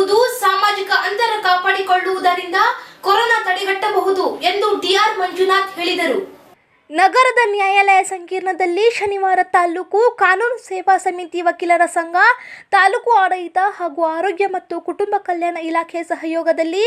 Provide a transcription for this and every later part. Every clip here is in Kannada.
ಪಾಲಿಸುವುದು ಸಾಮಾಜಿಕ ಅಂತರ ಕಾಪಾಡಿಕೊಳ್ಳುವುದರಿಂದ ಕೊರೋನಾ ತಡೆಗಟ್ಟಬಹುದು ಎಂದು ಡಿಆರ್ ಮಂಜುನಾಥ್ ಹೇಳಿದರು. ನಗರದ ನ್ಯಾಯಾಲಯ ಸಂಕೀರ್ಣದಲ್ಲಿ ಶನಿವಾರ ತಾಲೂಕು ಕಾನೂನು ಸೇವಾ ಸಮಿತಿ ವಕೀಲರ ಸಂಘ, ತಾಲೂಕು ಆಡಳಿತ ಹಾಗೂ ಆರೋಗ್ಯ ಮತ್ತು ಕುಟುಂಬ ಕಲ್ಯಾಣ ಇಲಾಖೆ ಸಹಯೋಗದಲ್ಲಿ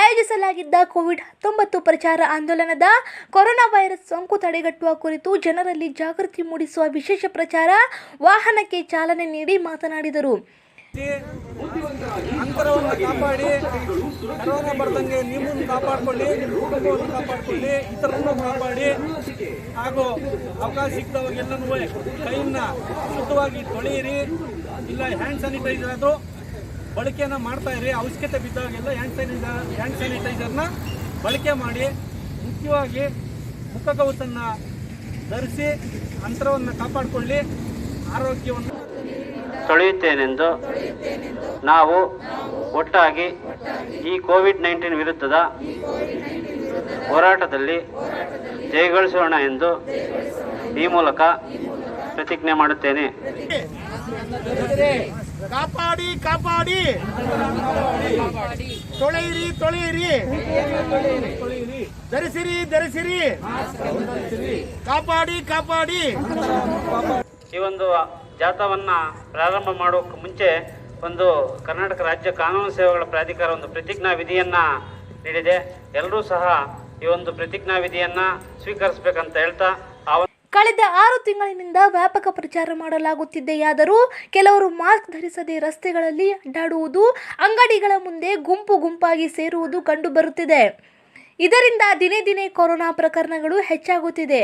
ಆಯೋಜಿಸಲಾಗಿದ್ದ ಕೋವಿಡ್ ಹತ್ತೊಂಬತ್ತು ಪ್ರಚಾರ ಆಂದೋಲನದ ಕೊರೋನಾ ವೈರಸ್ ಸೋಂಕು ತಡೆಗಟ್ಟುವ ಕುರಿತು ಜನರಲ್ಲಿ ಜಾಗೃತಿ ಮೂಡಿಸುವ ವಿಶೇಷ ಪ್ರಚಾರ ವಾಹನಕ್ಕೆ ಚಾಲನೆ ನೀಡಿ ಮಾತನಾಡಿದರು. ಅಂತರವನ್ನು ಕಾಪಾಡಿ, ಕರೋನಾ ಬರ್ದಂಗೆ ನಿಮ್ಮನ್ನು ಕಾಪಾಡಿಕೊಳ್ಳಿ, ನಿಮ್ಮ ಕುಟುಂಬವನ್ನು ಕಾಪಾಡಿಕೊಳ್ಳಿ ಇತರನ್ನು ಕಾಪಾಡಿ. ಹಾಗೂ ಅವಕಾಶ ಸಿಕ್ಕಿದವಾಗೆಲ್ಲನೂ ಕೈಯನ್ನ ಶುದ್ಧವಾಗಿ ತೊಳೆಯಿರಿ. ಇಲ್ಲ ಹ್ಯಾಂಡ್ ಸ್ಯಾನಿಟೈಸರ್ ಅದು ಬಳಕೆಯನ್ನು ಮಾಡ್ತಾ ಇರಿ. ಅವಶ್ಯಕತೆ ಬಿದ್ದಾಗೆಲ್ಲ ಹ್ಯಾಂಡ್ ಸ್ಯಾನಿಟೈಸರ್ ಹ್ಯಾಂಡ್ ಸ್ಯಾನಿಟೈಸರ್ನ ಬಳಕೆ ಮಾಡಿ, ಮುಖ್ಯವಾಗಿ ಮುಖಗವಸನ್ನು ಧರಿಸಿ, ಅಂತರವನ್ನು ಕಾಪಾಡಿಕೊಳ್ಳಿ. ಆರೋಗ್ಯವನ್ನು ತೊಳೆಯುತ್ತೇನೆಂದು ನಾವು ಒಟ್ಟಾಗಿ ಈ ಕೋವಿಡ್ ನೈನ್ಟೀನ್ ವಿರುದ್ಧದ ಹೋರಾಟದಲ್ಲಿ ಜಯಗಳಿಸೋಣ ಎಂದು ಈ ಮೂಲಕ ಪ್ರತಿಜ್ಞೆ ಮಾಡುತ್ತೇನೆ. ಕಾಪಾಡಿ ಕಾಪಾಡಿ. ತೊಳೆಯಿರಿ ತೊಳೆಯಿರಿ. ಧರಿಸಿರಿ ಧರಿಸಿರಿ. ಕಾಪಾಡಿ ಕಾಪಾಡಿ. ಈ ಒಂದು ಜಾಥಾವನ್ನ ಪ್ರಾರಂಭ ಮಾಡೋಕ್ಕೆ ಮುಂಚೆ ಒಂದು ಕರ್ನಾಟಕ ರಾಜ್ಯ ಕಾನೂನು ಸೇವೆಗಳ ಪ್ರಾಧಿಕಾರ ಒಂದು ಪ್ರತಿಜ್ಞಾ ವಿಧಿಯನ್ನು ನೀಡಿದೆ. ಎಲ್ಲರೂ ಸಹ ಈ ಒಂದು ಪ್ರತಿಜ್ಞಾ ವಿಧಿಯನ್ನು ಸ್ವೀಕರಿಸಬೇಕಂತ ಹೇಳ್ತಾ ಕಳೆದ ಆರು ತಿಂಗಳಿನಿಂದ ವ್ಯಾಪಕ ಪ್ರಚಾರ ಮಾಡಲಾಗುತ್ತಿದೆಯಾದರೂ ಕೆಲವರು ಮಾಸ್ಕ್ ಧರಿಸದೆ ರಸ್ತೆಗಳಲ್ಲಿ ಅಡ್ಡಾಡುವುದು, ಅಂಗಡಿಗಳ ಮುಂದೆ ಗುಂಪು ಗುಂಪಾಗಿ ಸೇರುವುದು ಕಂಡುಬರುತ್ತಿದೆ. ಇದರಿಂದ ದಿನೇ ದಿನೇ ಕೊರೋನಾ ಪ್ರಕರಣಗಳು ಹೆಚ್ಚಾಗುತ್ತಿದೆ.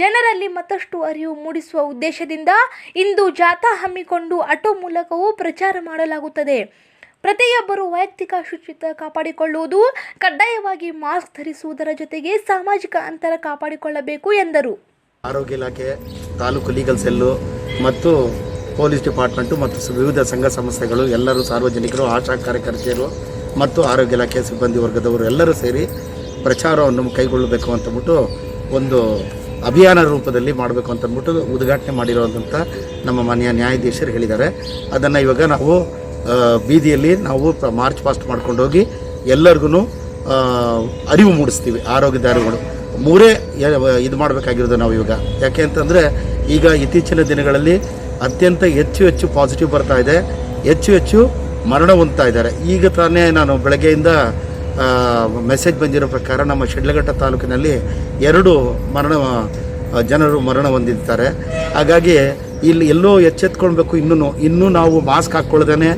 ಜನರಲ್ಲಿ ಮತ್ತಷ್ಟು ಅರಿವು ಮೂಡಿಸುವ ಉದ್ದೇಶದಿಂದ ಇಂದು ಜಾಥಾ ಹಮ್ಮಿಕೊಂಡು ಆಟೋ ಮೂಲಕವೂ ಪ್ರಚಾರ ಮಾಡಲಾಗುತ್ತದೆ. ಪ್ರತಿಯೊಬ್ಬರು ವೈಯಕ್ತಿಕ ಶುಚಿತ್ವ ಕಾಪಾಡಿಕೊಳ್ಳುವುದು, ಕಡ್ಡಾಯವಾಗಿ ಮಾಸ್ಕ್ ಧರಿಸುವುದರ ಜೊತೆಗೆ ಸಾಮಾಜಿಕ ಅಂತರ ಕಾಪಾಡಿಕೊಳ್ಳಬೇಕು ಎಂದರು. ಆರೋಗ್ಯ ಇಲಾಖೆ, ತಾಲೂಕು ಲೀಗಲ್ ಸೆಲ್ಲು ಮತ್ತು ಪೊಲೀಸ್ ಡಿಪಾರ್ಟ್ಮೆಂಟು ಮತ್ತು ವಿವಿಧ ಸಂಘ ಸಂಸ್ಥೆಗಳು, ಎಲ್ಲರೂ ಸಾರ್ವಜನಿಕರು, ಆಶಾ ಕಾರ್ಯಕರ್ತೆಯರು ಮತ್ತು ಆರೋಗ್ಯ ಇಲಾಖೆ ಸಿಬ್ಬಂದಿ ವರ್ಗದವರು ಎಲ್ಲರೂ ಸೇರಿ ಪ್ರಚಾರವನ್ನು ಕೈಗೊಳ್ಳಬೇಕು ಅಂತಂದ್ಬಿಟ್ಟು ಒಂದು ಅಭಿಯಾನ ರೂಪದಲ್ಲಿ ಮಾಡಬೇಕು ಅಂತಂದ್ಬಿಟ್ಟು ಉದ್ಘಾಟನೆ ಮಾಡಿರೋದಂಥ ನಮ್ಮ ಮಾನ್ಯ ನ್ಯಾಯಾಧೀಶರು ಹೇಳಿದ್ದಾರೆ. ಅದನ್ನು ಇವಾಗ ನಾವು ಬೀದಿಯಲ್ಲಿ ನಾವು ಮಾರ್ಚ್ ಪಾಸ್ಟ್ ಮಾಡ್ಕೊಂಡು ಹೋಗಿ ಎಲ್ಲರಿಗೂ ಅರಿವು ಮೂಡಿಸ್ತೀವಿ ಆರೋಗ್ಯ ದಾರಿಗಳು ಮೂರೇ ಇದು ಮಾಡಬೇಕಾಗಿರೋದು ನಾವು ಇವಾಗ. ಯಾಕೆ ಅಂತಂದರೆ ಈಗ ಇತ್ತೀಚಿನ ದಿನಗಳಲ್ಲಿ ಅತ್ಯಂತ ಹೆಚ್ಚು ಹೆಚ್ಚು ಪಾಸಿಟಿವ್ ಬರ್ತಾ ಇದೆ. ಹೆಚ್ಚು ಹೆಚ್ಚು ಮರಣ ಹೊಂದ್ತಾ ಇದ್ದಾರೆ. ಈಗ ತಾನೇ ನಾನು ಬೆಳಗ್ಗೆಯಿಂದ ಮೆಸೇಜ್ ಬಂದಿರೋ ಪ್ರಕಾರ ನಮ್ಮ ಶಿಡ್ಲಘಟ್ಟ ತಾಲೂಕಿನಲ್ಲಿ ಎರಡು ಮರಣ ಜನರು ಮರಣ ಹೊಂದಿದ್ದಾರೆ. ಹಾಗಾಗಿ ಇಲ್ಲಿ ಎಲ್ಲೋ ಎಚ್ಚೆತ್ಕೊಳ್ಬೇಕು, ಇನ್ನೂ ಇನ್ನೂ ನಾವು ಮಾಸ್ಕ್ ಹಾಕ್ಕೊಳ್ದೇ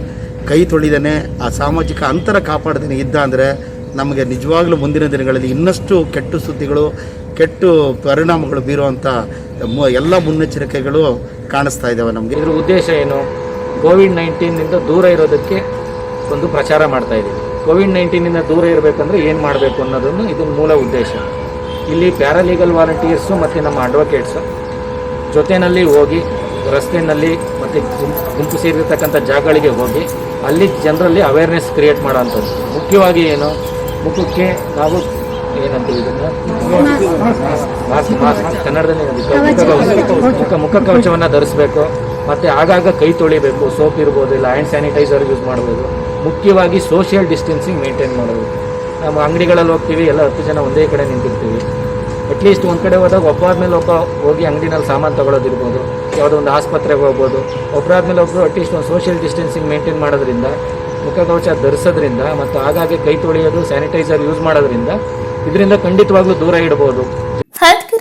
ಕೈ ತೊಳಿದೇನೆ, ಆ ಸಾಮಾಜಿಕ ಅಂತರ ಕಾಪಾಡ್ದೇನೆ ಇದ್ದ ಅಂದರೆ ನಮಗೆ ನಿಜವಾಗ್ಲೂ ಮುಂದಿನ ದಿನಗಳಲ್ಲಿ ಇನ್ನಷ್ಟು ಕೆಟ್ಟ ಸುದ್ದಿಗಳು, ಕೆಟ್ಟು ಪರಿಣಾಮಗಳು ಬೀರುವಂಥ ಎಲ್ಲ ಮುನ್ನೆಚ್ಚರಿಕೆಗಳು ಕಾಣಿಸ್ತಾ ಇದ್ದಾವೆ ನಮಗೆ. ಇದ್ರ ಉದ್ದೇಶ ಏನು? ಕೋವಿಡ್ ನೈನ್ಟೀನಿಂದ ದೂರ ಇರೋದಕ್ಕೆ ಒಂದು ಪ್ರಚಾರ ಮಾಡ್ತಾ ಇದ್ದೀವಿ. ಕೋವಿಡ್ ನೈನ್ಟೀನಿಂದ ದೂರ ಇರಬೇಕಂದ್ರೆ ಏನು ಮಾಡಬೇಕು ಅನ್ನೋದನ್ನು ಇದು ಮೂಲ ಉದ್ದೇಶ. ಇಲ್ಲಿ ಪ್ಯಾರಾಲೀಗಲ್ ವಾಲಂಟಿಯರ್ಸು ಮತ್ತು ನಮ್ಮ ಅಡ್ವೊಕೇಟ್ಸು ಜೊತೆಯಲ್ಲಿ ಹೋಗಿ ರಸ್ತೆಯಲ್ಲಿ ಮತ್ತು ಗುಂಪು ಸೇರಿರ್ತಕ್ಕಂಥ ಜಾಗಗಳಿಗೆ ಹೋಗಿ ಅಲ್ಲಿ ಜನರಲ್ಲಿ ಅವೇರ್ನೆಸ್ ಕ್ರಿಯೇಟ್ ಮಾಡೋವಂಥದ್ದು. ಮುಖ್ಯವಾಗಿ ಏನು? ಮುಖಕ್ಕೆ ನಾವು ಏನಂತೀವಿ ಇದನ್ನು? ಮಾಸ್ಕ್. ಮಾಸ್ಕ್ ಕನ್ನಡದಲ್ಲಿ? ಮುಖ ಮುಖ ಕವಚವನ್ನು ಧರಿಸಬೇಕು. ಮತ್ತು ಆಗಾಗ ಕೈ ತೊಳಿಬೇಕು. ಸೋಪ್ ಇರ್ಬೋದು ಇಲ್ಲ ಹ್ಯಾಂಡ್ ಸ್ಯಾನಿಟೈಸರ್ ಯೂಸ್ ಮಾಡ್ಬೋದು. ಮುಖ್ಯವಾಗಿ ಸೋಷಿಯಲ್ ಡಿಸ್ಟೆನ್ಸಿಂಗ್ ಮೇಂಟೈನ್ ಮಾಡೋದು. ನಮ್ಮ ಅಂಗಡಿಗಳಲ್ಲಿ ಹೋಗ್ತೀವಿ, ಎಲ್ಲ ಹತ್ತು ಜನ ಒಂದೇ ಕಡೆ ನಿಂತಿರ್ತೀವಿ. ಅಟ್ಲೀಸ್ಟ್ ಒಂದು ಕಡೆ ಹೋದಾಗ ಒಬ್ಬಾದ್ಮೇಲೆ ಒಬ್ಬ ಹೋಗಿ ಅಂಗಡಿನಲ್ಲಿ ಸಾಮಾನು ತೊಗೊಳೋದಿರ್ಬೋದು, ಯಾವುದೋ ಒಂದು ಆಸ್ಪತ್ರೆಗೆ ಹೋಗ್ಬೋದು. ಒಬ್ಬರಾದ್ಮೇಲೆ ಒಬ್ಬರು ಅಟ್ಲೀಸ್ಟ್ ಒಂದು ಸೋಷಿಯಲ್ ಡಿಸ್ಟೆನ್ಸಿಂಗ್ ಮೇಂಟೈನ್ ಮಾಡೋದ್ರಿಂದ ಮುಖಕವಚ ಧರಿಸೋದ್ರಿಂದ ಮತ್ತು ಆಗಾಗ್ಗೆ ಕೈ ತೊಳೆಯೋದು ಸ್ಯಾನಿಟೈಸರ್ ಯೂಸ್ ಮಾಡೋದ್ರಿಂದ, ಇದರಿಂದ ಖಂಡಿತವಾಗ್ಲೂ ದೂರ ಇಡಬಹುದು